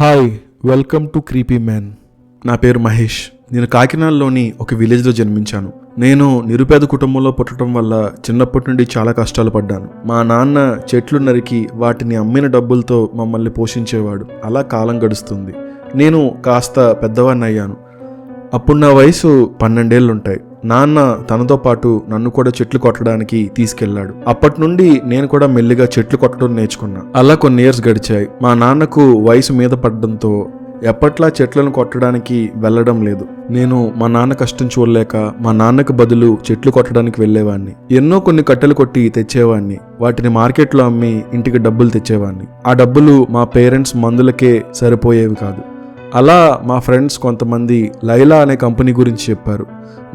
Hi welcome to creepy man నా పేరు మహేష్. నేను కాకినాడలోని ఒక విలేజ్లో జన్మించాను. నేను నిరుపేద కుటుంబంలో పుట్టడం వల్ల చిన్నప్పటి నుండి చాలా కష్టాలు పడ్డాను. మా నాన్న చెట్లు నరికి వాటిని అమ్మిన డబ్బులతో మమ్మల్ని పోషించేవాడు. అలా కాలం గడుస్తుంది. నేను కాస్త పెద్దవాడిని అయ్యాను అప్పుడు నా వయసు పన్నెండేళ్ళు ఉంటాయి నాన్న తనతో పాటు నన్ను కూడా చెట్లు కొట్టడానికి తీసుకెళ్ళాడు అప్పటి నుండి నేను కూడా మెల్లిగా చెట్లు కొట్టడం నేర్చుకున్నా. అలా కొన్ని ఇయర్స్ గడిచాయి. మా నాన్నకు వయసు మీద పడడంతో ఎప్పట్లా చెట్లను కొట్టడానికి వెళ్ళడం లేదు. నేను మా నాన్న కష్టం చూడలేక మా నాన్నకు బదులు చెట్లు కొట్టడానికి వెళ్ళేవాడిని ఎన్నో కొన్ని కట్టెలు కొట్టి తెచ్చేవాడిని వాటిని మార్కెట్లో అమ్మి ఇంటికి డబ్బులు తెచ్చేవాడిని ఆ డబ్బులు మా పేరెంట్స్ మందులకే సరిపోయేవి కాదు. అలా మా ఫ్రెండ్స్ కొంతమంది లైలా అనే కంపెనీ గురించి చెప్పారు.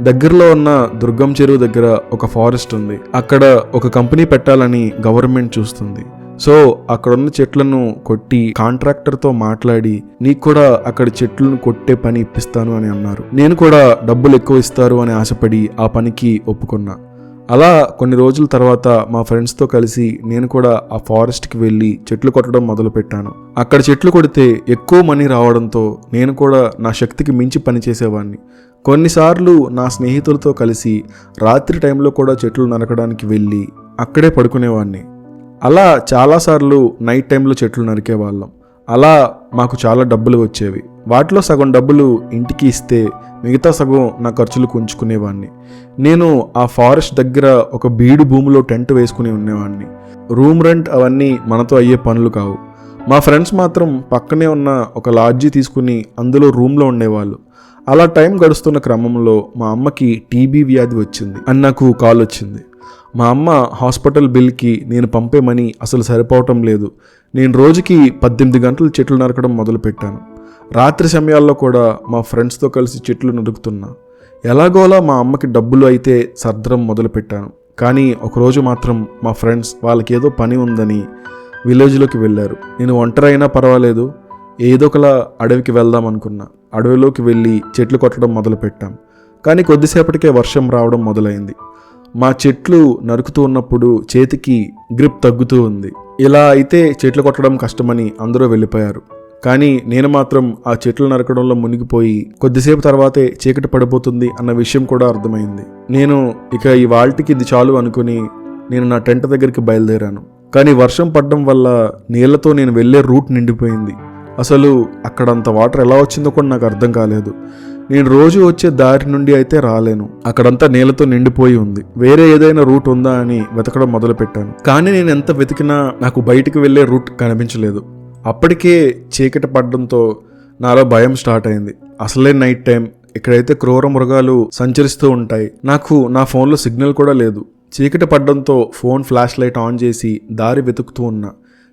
దగ్గరలో ఉన్న దుర్గం చెరువు దగ్గర ఒక ఫారెస్ట్ ఉంది. అక్కడ ఒక కంపెనీ పెట్టాలని గవర్నమెంట్ చూస్తుంది. సో అక్కడున్న చెట్లను కొట్టి కాంట్రాక్టర్తో మాట్లాడి నీకు కూడా అక్కడ చెట్లను కొట్టే పని ఇప్పిస్తాను అని అన్నారు. నేను కూడా డబ్బులు ఎక్కువ ఇస్తారు అని ఆశపడి ఆ పనికి ఒప్పుకున్నా. అలా కొన్ని రోజుల తర్వాత మా ఫ్రెండ్స్తో కలిసి నేను కూడా ఆ ఫారెస్ట్కి వెళ్ళి చెట్లు కొట్టడం మొదలుపెట్టాను. అక్కడ చెట్లు కొడితే ఎక్కువ మనీ రావడంతో నేను కూడా నా శక్తికి మించి పనిచేసేవాడిని కొన్నిసార్లు నా స్నేహితులతో కలిసి రాత్రి టైంలో కూడా చెట్లు నరకడానికి వెళ్ళి అక్కడే పడుకునేవాడిని అలా చాలాసార్లు నైట్ టైంలో చెట్లు నరికేవాళ్ళం. అలా మాకు చాలా డబ్బులు వచ్చేవి. వాటిలో సగం డబ్బులు ఇంటికి ఇస్తే మిగతా సగం నా ఖర్చులు ఉంచుకునేవాడిని నేను ఆ ఫారెస్ట్ దగ్గర ఒక బీడు భూమిలో టెంట్ వేసుకుని ఉండేవాడిని రూమ్ రెంట్ అవన్నీ మనతో అయ్యే పనులు కావు. మా ఫ్రెండ్స్ మాత్రం పక్కనే ఉన్న ఒక లాడ్జీ తీసుకుని అందులో రూమ్లో ఉండేవాళ్ళు. అలా టైం గడుస్తున్న క్రమంలో మా అమ్మకి టీబీ వ్యాధి వచ్చింది. అని నాకు కాల్ వచ్చింది. మా అమ్మ హాస్పిటల్ బిల్కి నేను పంపే మనీ అసలు సరిపోవటం లేదు. నేను రోజుకి పద్దెనిమిది గంటలు చెట్లు నరకడం మొదలుపెట్టాను. రాత్రి సమయాల్లో కూడా మా ఫ్రెండ్స్తో కలిసి చెట్లు నరుకుతున్నా. ఎలాగోలా మా అమ్మకి డబ్బులు అయితే సర్దరం మొదలుపెట్టాను. కానీ ఒకరోజు మాత్రం మా ఫ్రెండ్స్ వాళ్ళకి ఏదో పని ఉందని విలేజ్లోకి వెళ్ళారు. నేను ఒంటరైనా పర్వాలేదు. ఏదో ఒకలా అడవికి వెళ్దాం అనుకున్నా. అడవిలోకి వెళ్ళి చెట్లు కొట్టడం మొదలుపెట్టాం. కానీ కొద్దిసేపటికే వర్షం రావడం మొదలైంది. మా చెట్లు నరుకుతూ ఉన్నప్పుడు చేతికి గ్రిప్ తగ్గుతూ ఉంది. ఇలా అయితే చెట్లు కొట్టడం కష్టమని అందరూ వెళ్ళిపోయారు. కానీ నేను మాత్రం ఆ చెట్లు నరకడంలో మునిగిపోయి కొద్దిసేపు తర్వాతే చీకటి పడిపోతుంది అన్న విషయం కూడా అర్థమైంది. నేను ఇక ఈ వాల్టికి ఇది చాలు అనుకుని నేను నా టెంట్ దగ్గరికి బయలుదేరాను. కానీ వర్షం పడడం వల్ల నీళ్ళతో నేను వెళ్ళే రూట్ నిండిపోయింది. అసలు అక్కడంత వాటర్ ఎలా వచ్చిందో కూడా నాకు అర్థం కాలేదు. నేను రోజు వచ్చే దారి నుండి అయితే రాలేను. అక్కడంతా నీళ్ళతో నిండిపోయి ఉంది. వేరే ఏదైనా రూట్ ఉందా అని వెతకడం మొదలుపెట్టాను. కానీ నేను ఎంత వెతికినా నాకు బయటికి వెళ్ళే రూట్ కనిపించలేదు. అప్పటికే చీకటి పడడంతో నాలో భయం స్టార్ట్ అయింది. అసలే నైట్ టైం ఇక్కడైతే క్రూర మృగాలు సంచరిస్తూ ఉంటాయి. నాకు నా ఫోన్లో సిగ్నల్ కూడా లేదు. చీకటి పడడంతో ఫోన్ ఫ్లాష్ లైట్ ఆన్ చేసి దారి వెతుకుతూ ఉన్నా.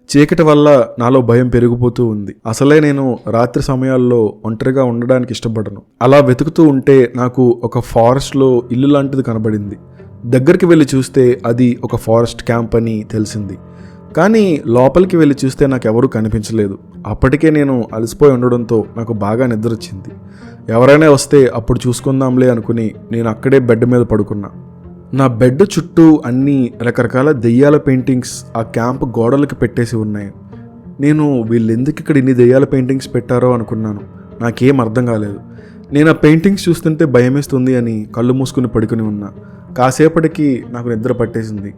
చీకటి వల్ల నాలో భయం పెరిగిపోతూ ఉంది. అసలే నేను రాత్రి సమయాల్లో ఒంటరిగా ఉండడానికి ఇష్టపడను. అలా వెతుకుతూ ఉంటే నాకు ఒక ఫారెస్ట్లో ఇల్లు లాంటిది కనబడింది. దగ్గరికి వెళ్ళి చూస్తే అది ఒక ఫారెస్ట్ క్యాంప్ అని తెలిసింది. కానీ లోపలికి వెళ్ళి చూస్తే నాకు ఎవరూ కనిపించలేదు. అప్పటికే నేను అలసిపోయి ఉండడంతో నాకు బాగా నిద్ర వచ్చింది ఎవరైనా వస్తే అప్పుడు చూసుకుందాంలే అనుకుని నేను అక్కడే బెడ్ మీద పడుకున్నా. నా బెడ్ చుట్టూ అన్ని రకరకాల దెయ్యాల పెయింటింగ్స్ ఆ క్యాంప్ గోడలకు పెట్టేసి ఉన్నాయి. నేను వీళ్ళెందుకు ఇక్కడ ఇన్ని దెయ్యాల పెయింటింగ్స్ పెట్టారో అనుకున్నాను. నాకేం అర్థం కాలేదు. నేను ఆ పెయింటింగ్స్ చూస్తుంటే భయమేస్తుంది అని కళ్ళు మూసుకుని పడుకుని ఉన్నా. కాసేపటికి నాకు నిద్ర పట్టేసింది.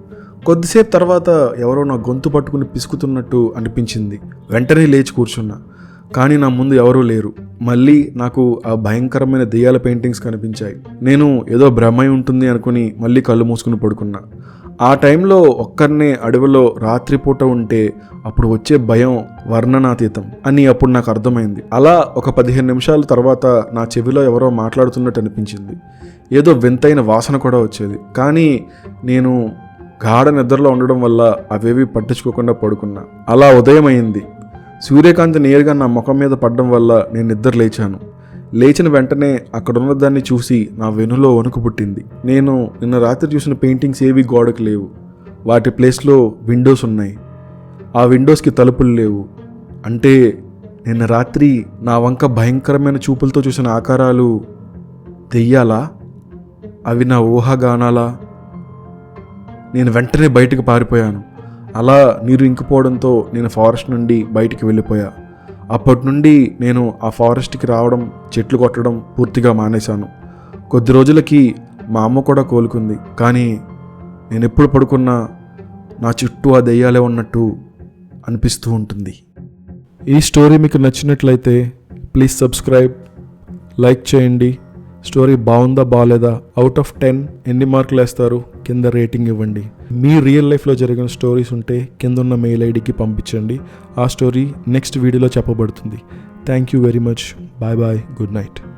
కొద్దిసేపు తర్వాత ఎవరో నా గొంతు పట్టుకుని పిసుకుతున్నట్టు అనిపించింది. వెంటనే లేచి కూర్చున్నా. కానీ నా ముందు ఎవరూ లేరు. మళ్ళీ నాకు ఆ భయంకరమైన దెయ్యాల పెయింటింగ్స్ కనిపించాయి. నేను ఏదో భ్రమై ఉంటుంది అనుకుని మళ్ళీ కళ్ళు మూసుకుని పడుకున్నా. ఆ టైంలో ఒక్కరినే అడవిలో రాత్రిపూట ఉంటే అప్పుడు వచ్చే భయం వర్ణనాతీతం అని అప్పుడు నాకు అర్థమైంది. అలా ఒక పదిహేను నిమిషాల తర్వాత నా చెవిలో ఎవరో మాట్లాడుతున్నట్టు అనిపించింది. ఏదో వింతైన వాసన కూడా వచ్చేది. కానీ నేను గాఢ నిద్రలో ఉండడం వల్ల అవేవి పట్టించుకోకుండా పడుకున్నా. అలా ఉదయం అయింది సూర్యకాంతి నేరుగా నా ముఖం మీద పడడం వల్ల నేను నిద్ర లేచాను. లేచిన వెంటనే అక్కడున్న దాన్ని చూసి నా వెనులో వణుకు పుట్టింది. నేను నిన్న రాత్రి చూసిన పెయింటింగ్స్ ఏవి గోడకు లేవు. వాటి ప్లేస్లో విండోస్ ఉన్నాయి. ఆ విండోస్కి తలుపులు లేవు. అంటే నిన్న రాత్రి నా వంక భయంకరమైన చూపులతో చూసిన ఆకారాలు దెయ్యాలా? అవి నా ఊహాగానాలా? నేను వెంటనే బయటకు పారిపోయాను. అలా నీరు ఇంకిపోవడంతో నేను ఫారెస్ట్ నుండి బయటికి వెళ్ళిపోయా. అప్పటి నుండి నేను ఆ ఫారెస్ట్కి రావడం చెట్లు కొట్టడం పూర్తిగా మానేశాను. కొద్ది రోజులకి మా అమ్మ కూడా కోలుకుంది. కానీ నేను ఎప్పుడు పడుకున్నా నా చుట్టూ ఆ దెయ్యాలే ఉన్నట్టు అనిపిస్తూ ఉంటుంది. ఈ స్టోరీ మీకు నచ్చినట్లయితే ప్లీజ్ సబ్స్క్రైబ్ లైక్ చేయండి. స్టోరీ బాగుందా బాగాలేదా? అవుట్ ఆఫ్ టెన్ ఎన్ని మార్కులు వేస్తారు కింద రేటింగ్ ఇవ్వండి. మీ రియల్ లైఫ్లో జరిగిన స్టోరీస్ ఉంటే కింద ఉన్న మెయిల్ ఐడికి పంపించండి. ఆ స్టోరీ నెక్స్ట్ వీడియోలో చెప్పబడుతుంది. Thank you very much. Bye bye. Good night.